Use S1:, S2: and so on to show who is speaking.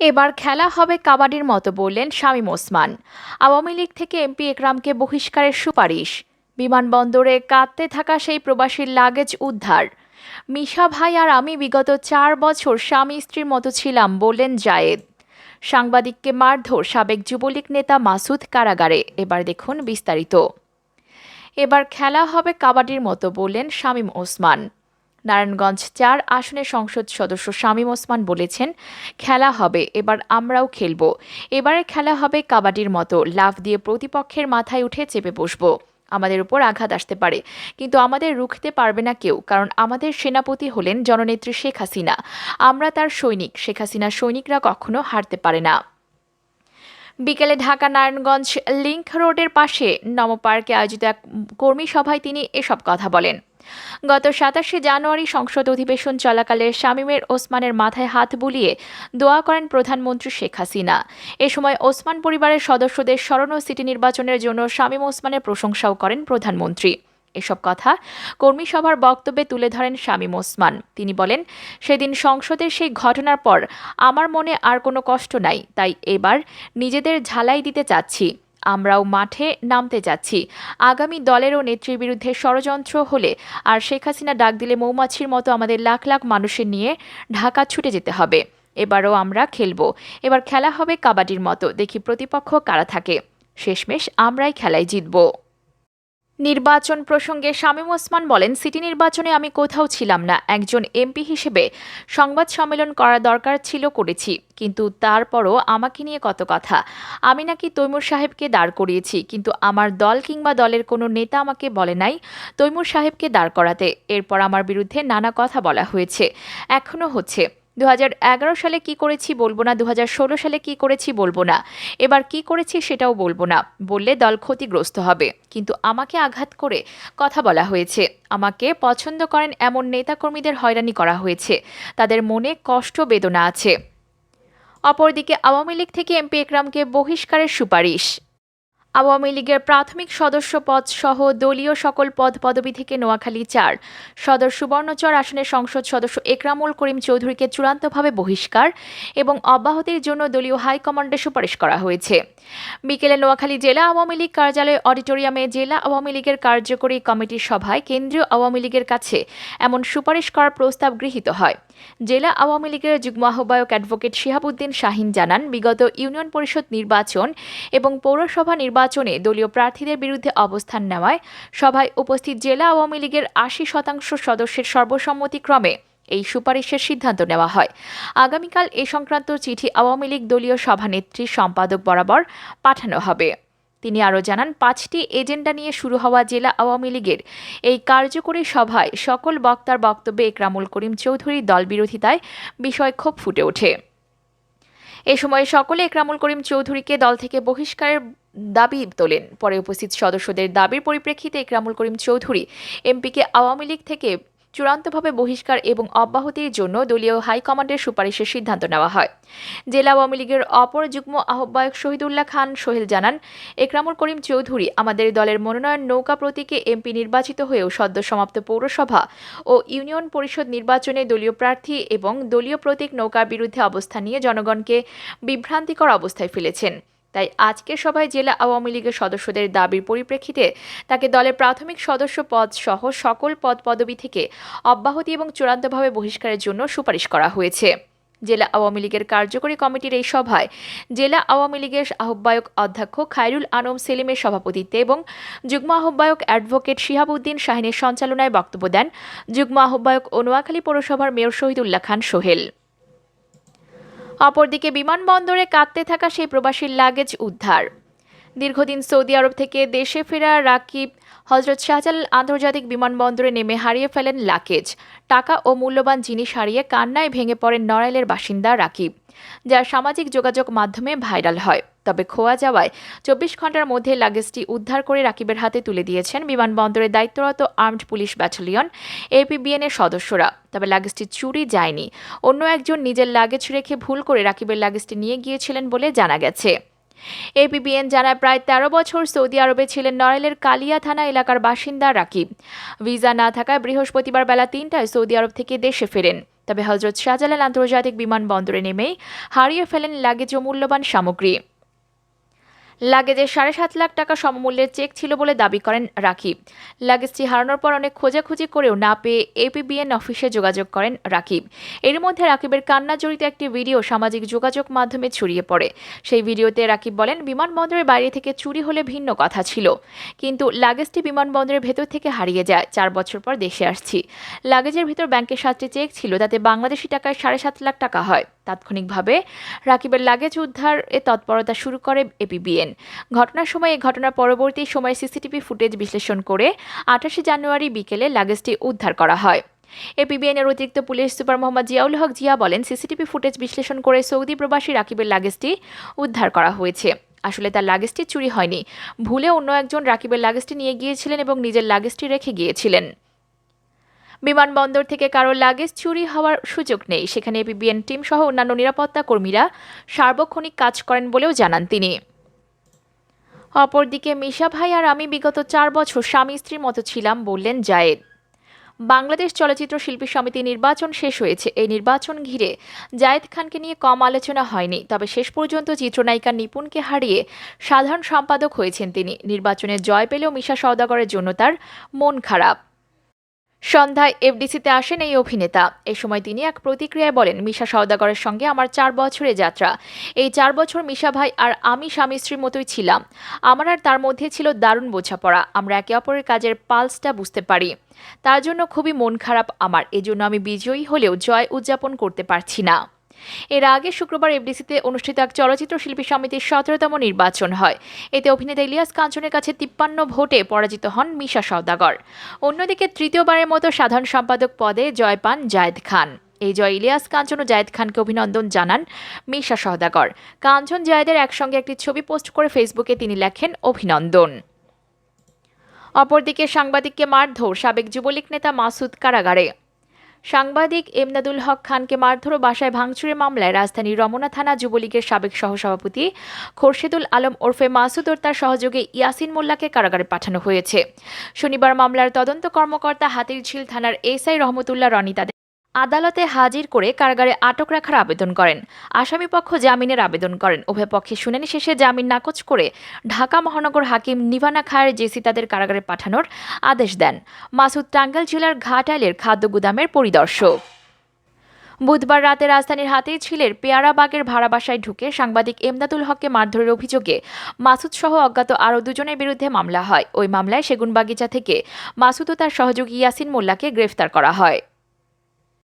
S1: এবার খেলা হবে কাবাডির মতো বললেন শামীম ওসমান। আওয়ামী লীগ থেকে এমপি একরামকে বহিষ্কারের সুপারিশ। বিমানবন্দরে কাঁদতে থাকা সেই প্রবাসীর লাগেজ উদ্ধার। মিশা ভাই আর আমি বিগত চার বছর স্বামী স্ত্রীর মতো ছিলাম বললেন জায়েদ। সাংবাদিককে মারধর সাবেক যুবলীগ নেতা মাসুদ কারাগারে। এবার দেখুন বিস্তারিত। এবার খেলা হবে কাবাডির মতো বললেন শামীম ওসমান। নারায়ণগঞ্জ চার আসনের সংসদ সদস্য শামীম ওসমান বলেছেন, খেলা হবে, এবার আমরাও খেলব। এবারে খেলা হবে কাবাডির মতো। লাফ দিয়ে প্রতিপক্ষের মাথায় উঠে চেপে বসবো। আমাদের উপর আঘাত আসতে পারে, কিন্তু আমাদের রুখতে পারবে না কেউ, কারণ আমাদের সেনাপতি হলেন জননেত্রী শেখ হাসিনা। আমরা তার সৈনিক, শেখ হাসিনা সৈনিকরা কখনো হারতে পারে না। বিকেলে ঢাকা নারায়ণগঞ্জ লিংক রোডের পাশে নম পার্কে আয়োজিত এক কর্মী সভায় তিনি এসব কথা বলেন। গত সাতাশে জানুয়ারি সংসদ অধিবেশন চলাকালে শামীমের ওসমানের মাথায় হাত বুলিয়ে দোয়া করেন প্রধানমন্ত্রী শেখ হাসিনা। এ সময় ওসমান পরিবারের সদস্যদের স্মরণ সিটি নির্বাচনের জন্য শামীম ওসমানের প্রশংসাও করেন প্রধানমন্ত্রী। এসব কথা কর্মী সভার বক্তব্যে তুলে ধরেন শামীম ওসমান। তিনি বলেন, সেদিন সংসদের সেই ঘটনার পর আমার মনে আর কোনো কষ্ট নাই, তাই এবার নিজেদের ঝালাই দিতে চাচ্ছি। আমরাও মাঠে নামতে যাচ্ছি। আগামী দলেরও নেত্রীর বিরুদ্ধে ষড়যন্ত্র হলে আর শেখ হাসিনা ডাক দিলে মৌমাছির মতো আমাদের লাখ লাখ মানুষের নিয়ে ঢাকা ছুটে যেতে হবে। এবারও আমরা খেলব। এবার খেলা হবে কাবাডির মতো। দেখি প্রতিপক্ষ কারা থাকে। শেষমেশ আমরাই খেলায় জিতবো। নির্বাচন প্রসঙ্গে শামীম ওসমান বলেন, সিটি নির্বাচনে আমি কোথাও ছিলাম না। একজন এমপি হিসেবে সংবাদ সম্মেলন করা দরকার ছিল, করেছি। কিন্তু তারপরও আমাকে নিয়ে কত কথা। আমি নাকি তৈমুর সাহেবকে দাঁড় করিয়েছি, কিন্তু আমার দল কিংবা দলের কোনো নেতা আমাকে বলে নাই তৈমুর সাহেবকে দাঁড় করাতে। এরপর আমার বিরুদ্ধে নানা কথা বলা হয়েছে। এখনও হচ্ছে। দু হাজার এগারো সালে কি করেছি বলব না দু হাজার ষোলো সালে কি করেছি বলব না। এবার কি করেছি সেটাও বলব না, বললে দল ক্ষতিগ্রস্ত হবে। কিন্তু আমাকে আঘাত করে কথা বলা হয়েছে। আমাকে পছন্দ করেন এমন নেতাকর্মীদের হয়রানি করা হয়েছে। তাদের মনে কষ্ট, বেদনা আছে। অপরদিকে আওয়ামী লীগ থেকে এমপি একরামকে বহিষ্কারের সুপারিশ। আওয়ামী লীগের প্রাথমিক সদস্য পদ সহ দলীয় সকল পদ পদবি থেকে নোয়াখালী চার। সদর সুবর্ণচর আসনের সংসদ সদস্য একরামুল করিম চৌধুরীকে চূড়ান্তভাবে বহিষ্কার এবং অব্যাহতির জন্য দলীয় হাইকমান্ডে সুপারিশ করা হয়েছে। বিকেলে নোয়াখালী জেলা আওয়ামী লীগ কার্যালয় অডিটোরিয়ামে জেলা আওয়ামী লীগের কার্যকরী কমিটির সভায় কেন্দ্রীয় আওয়ামী লীগের কাছে এমন সুপারিশ করার প্রস্তাব গৃহীত হয়। জেলা আওয়ামী লীগের যুগ্ম আহ্বায়ক অ্যাডভোকেট শিহাবুদ্দিন শাহিন জানান, বিগত ইউনিয়ন পরিষদ নির্বাচন এবং পৌরসভা নির্বাচনে দলীয় প্রার্থীদের বিরুদ্ধে অবস্থান নেওয়ায় সভায় উপস্থিত জেলা আওয়ামী লীগের আশি শতাংশ সদস্যের সর্বসম্মতিক্রমে এই সুপারিশের সিদ্ধান্ত নেওয়া হয়। আগামীকাল এ সংক্রান্ত চিঠি আওয়ামী লীগ দলীয় সভানেত্রী সম্পাদক বরাবর পাঠানো হবে। তিনি আরও জানান, পাঁচটি এজেন্ডা নিয়ে শুরু হওয়া জেলা আওয়ামী লীগের এই কার্যকরী সভায় সকল বক্তার বক্তব্যে একরামুল করিম চৌধুরীর দল বিরোধিতায় বিষয় ক্ষোভ ফুটে ওঠে। এ সময় সকলে একরামুল করিম চৌধুরীকে দল থেকে বহিষ্কারের দাবি তোলেন। পরে উপস্থিত সদস্যদের দাবির পরিপ্রেক্ষিতে একরামুল করিম চৌধুরী এমপিকে আওয়ামী লীগ থেকে চূড়ান্তভাবে বহিষ্কার এবং অব্যাহতির জন্য দলীয় হাইকমান্ডের সুপারিশের সিদ্ধান্ত নেওয়া হয়। জেলা আওয়ামী লীগের অপর যুগ্ম আহ্বায়ক শহীদুল্লাহ খান সোহেল জানান, একরামুল করিম চৌধুরী আমাদের দলের মনোনয়ন নৌকা প্রতীকে এমপি নির্বাচিত হয়েও সদ্য সমাপ্ত পৌরসভা ও ইউনিয়ন পরিষদ নির্বাচনে দলীয় প্রার্থী এবং দলীয় প্রতীক নৌকার বিরুদ্ধে অবস্থান নিয়ে জনগণকে বিভ্রান্তিকর অবস্থায় ফেলেছেন। তাই আজকের সভায় জেলা আওয়ামী লীগের সদস্যদের দাবির পরিপ্রেক্ষিতে তাকে দলের প্রাথমিক সদস্য পদ সহ সকল পদ পদবি থেকে অব্যাহতি এবং চূড়ান্তভাবে বহিষ্কারের জন্য সুপারিশ করা হয়েছে। জেলা আওয়ামী লীগের কার্যকরী কমিটির এই সভায় জেলা আওয়ামী লীগের আহ্বায়ক অধ্যক্ষ খায়রুল আনম সেলিমের সভাপতিত্বে এবং যুগ্ম আহ্বায়ক অ্যাডভোকেট শিহাবুদ্দিন শাহিনের সঞ্চালনায় বক্তব্য দেন যুগ্ম আহ্বায়ক ও নোয়াখালী পৌরসভার মেয়র শহীদুল্লাহ খান সোহেল। অপরদিকে বিমানবন্দরে কাঁদতে থাকা সেই প্রবাসীর লাগেজ উদ্ধার। দীর্ঘদিন সৌদি আরব থেকে দেশে ফেরা রাকিব হজরত শাহজালাল আন্তর্জাতিক বিমানবন্দরে নেমে হারিয়ে ফেলেন লাকেজ টাকা ও মূল্যবান জিনিস হারিয়ে কান্নায় ভেঙে পড়েন নড়াইলের বাসিন্দা রাকিব, যা সামাজিক যোগাযোগ মাধ্যমে ভাইরাল হয়। তবে খোয়া যাওয়ায় চব্বিশ ঘণ্টার মধ্যে লাগেজটি উদ্ধার করে রাকিবের হাতে তুলে দিয়েছেন বিমানবন্দরে দায়িত্বরত আর্মড পুলিশ ব্যাটালিয়ন, এপিবিএন এর সদস্যরা। তবে লাগেজটি চুরি যায়নি। অন্য একজন নিজের লাগেজ রেখে ভুল করে রাকিবের লাগেজটি নিয়ে গিয়েছিলেন বলে জানা গেছে। এপিবিএন জানায় প্রায় তেরো বছর সৌদি আরবে ছিলেন নড়াইলের কালিয়া থানা এলাকার বাসিন্দা রাকিব। ভিসা না থাকায় বৃহস্পতিবার বেলা তিনটায় সৌদি আরব থেকে দেশে ফেরেন। তবে হজরত শাহজালাল আন্তর্জাতিক বিমানবন্দরে নেমেই হারিয়ে ফেলেন লাগেজ ও মূল্যবান সামগ্রী। লাগেজে সাড়ে সাত লাখ টাকা সমমূল্যের চেক ছিল বলে দাবি করেন রাকিব। লাগেজটি হারানোর পর অনেক খোঁজাখুঁজি করেও না পেয়ে এপিবিএন অফিসে যোগাযোগ করেন রাকিব। এর মধ্যে রাকিবের কান্না জড়িত একটি ভিডিও সামাজিক যোগাযোগ মাধ্যমে ছড়িয়ে পড়ে। সেই ভিডিওতে রাকিব বলেন, বিমানবন্দরের বাইরে থেকে চুরি হলে ভিন্ন কথা ছিল। কিন্তু লাগেজটি বিমানবন্দরের ভেতর থেকে হারিয়ে যায়। চার বছর পর দেশে আসছি। লাগেজের ভেতর ব্যাংকের সাতটি চেক ছিল, তাতে বাংলাদেশি টাকায় সাড়ে সাত লাখ টাকা হয়। তাৎক্ষণিকভাবে রাকিবের লাগেজ উদ্ধার, এ তৎপরতা শুরু করে এপিবিএন ঘটনার সময় এই ঘটনার পরবর্তী সময়ে সিসিটিভি ফুটেজ বিশ্লেষণ করে আঠাশে জানুয়ারি বিকেলে লাগেজটি উদ্ধার করা হয়। এপিবিএনের অতিরিক্ত পুলিশ সুপার মোহাম্মদ জিয়াউল হক জিয়া বলেন, সিসিটিভি ফুটেজ বিশ্লেষণ করে সৌদি প্রবাসী রাকিবের লাগেজটি উদ্ধার করা হয়েছে। আসলে তার লাগেজটি চুরি হয়নি। ভুলে অন্য একজন রাকিবের লাগেজটি নিয়ে গিয়েছিলেন এবং নিজের লাগেজটি রেখে গিয়েছিলেন। বিমানবন্দর থেকে কারও লাগেজ চুরি হওয়ার সুযোগ নেই। সেখানে এপিবিএন টিম সহ অন্যান্য নিরাপত্তা কর্মীরা সার্বক্ষণিক কাজ করেন বলেও জানান তিনি। অপরদিকে মিশা ভাই আর আমি বিগত চার বছর স্বামী স্ত্রীর মতো ছিলাম বললেন জায়েদ। বাংলাদেশ চলচ্চিত্র শিল্পী সমিতি নির্বাচন শেষ হয়েছে। এই নির্বাচন ঘিরে জায়েদ খানকে নিয়ে কম আলোচনা হয়নি। তবে শেষ পর্যন্ত চিত্রনায়িকা নিপুণকে হারিয়ে সাধারণ সম্পাদক হয়েছেন তিনি। নির্বাচনে জয় পেলেও মিশা সওদাগরের জন্য তার মন খারাপ। সন্ধ্যায় এফডিসিতে আসেন এই অভিনেতা। এ সময় তিনি এক প্রতিক্রিয়ায় বলেন, মিশা সওদাগরের সঙ্গে আমার চার বছরের যাত্রা। এই চার বছর মিশা ভাই আর আমি স্বামী স্ত্রীর মতোই ছিলাম। আমার আর তার মধ্যে ছিল দারুণ বোঝাপড়া। আমরা একে অপরের কাজের পালসটা বুঝতে পারি। তার জন্য খুবই মন খারাপ আমার। এজন্য আমি বিজয়ী হলেও জয় উদযাপন করতে পারছি না। এর আগে শুক্রবার এফডিসিতে অনুষ্ঠিত এক চলচ্চিত্র শিল্পী সমিতির সতেরোতম নির্বাচন হয়। এতে অভিনেতা ইলিয়াস কাঞ্চনের কাছে তিপ্পান্ন ভোটে পরাজিত হন মিশা সওদাগর। অন্যদিকে তৃতীয়বারের মতো সাধারণ সম্পাদক পদে জয় পান জায়েদ খান। এই জয় ইলিয়াস কাঞ্চন ও জায়েদ খানকে অভিনন্দন জানান মিশা সওদাগর। কাঞ্চন জায়েদের একসঙ্গে একটি ছবি পোস্ট করে ফেসবুকে তিনি লেখেন অভিনন্দন। অপরদিকে সাংবাদিককে মারধর সাবেক যুবলীগ নেতা মাসুদ কারাগারে। সাংবাদিক এমনাদুল হক খানকে মারধর ও বাসায় ভাঙচুরের মামলায় রাজধানীর রমনা থানা যুবলীগের সাবেক সহসভাপতি খোরশেদুল আলম ওরফে মাসুদ ও তার সহযোগে ইয়াসিন মোল্লাকে কারাগারে পাঠানো হয়েছে। শনিবার মামলার তদন্ত কর্মকর্তা হাতিরঝিল থানার এসআই রহমতুল্লাহ রনি তাদের আদালতে হাজির করে কারাগারে আটক রাখার আবেদন করেন। আসামিপক্ষ জামিনের আবেদন করেন। উভয় পক্ষে শুনানি শেষে জামিন নাকচ করে ঢাকা মহানগর হাকিম নিভানা খায়ের জেসি তাদের কারাগারে পাঠানোর আদেশ দেন। মাসুদ টাঙ্গাইল জেলার ঘাটাইলের খাদ্য গুদামের পরিদর্শক। বুধবার রাতে রাজধানীর হাতেই ছিলের পেয়ারাবাগের ভাড়া বাসায় ঢুকে সাংবাদিক এমদাদুল হককে মারধরের অভিযোগে মাসুদ সহ অজ্ঞাত আরও দুজনের বিরুদ্ধে মামলা হয়। ওই মামলায় সেগুনবাগিচা থেকে মাসুদ ও তার সহযোগী ইয়াসিন মোল্লাকে গ্রেফতার করা হয়।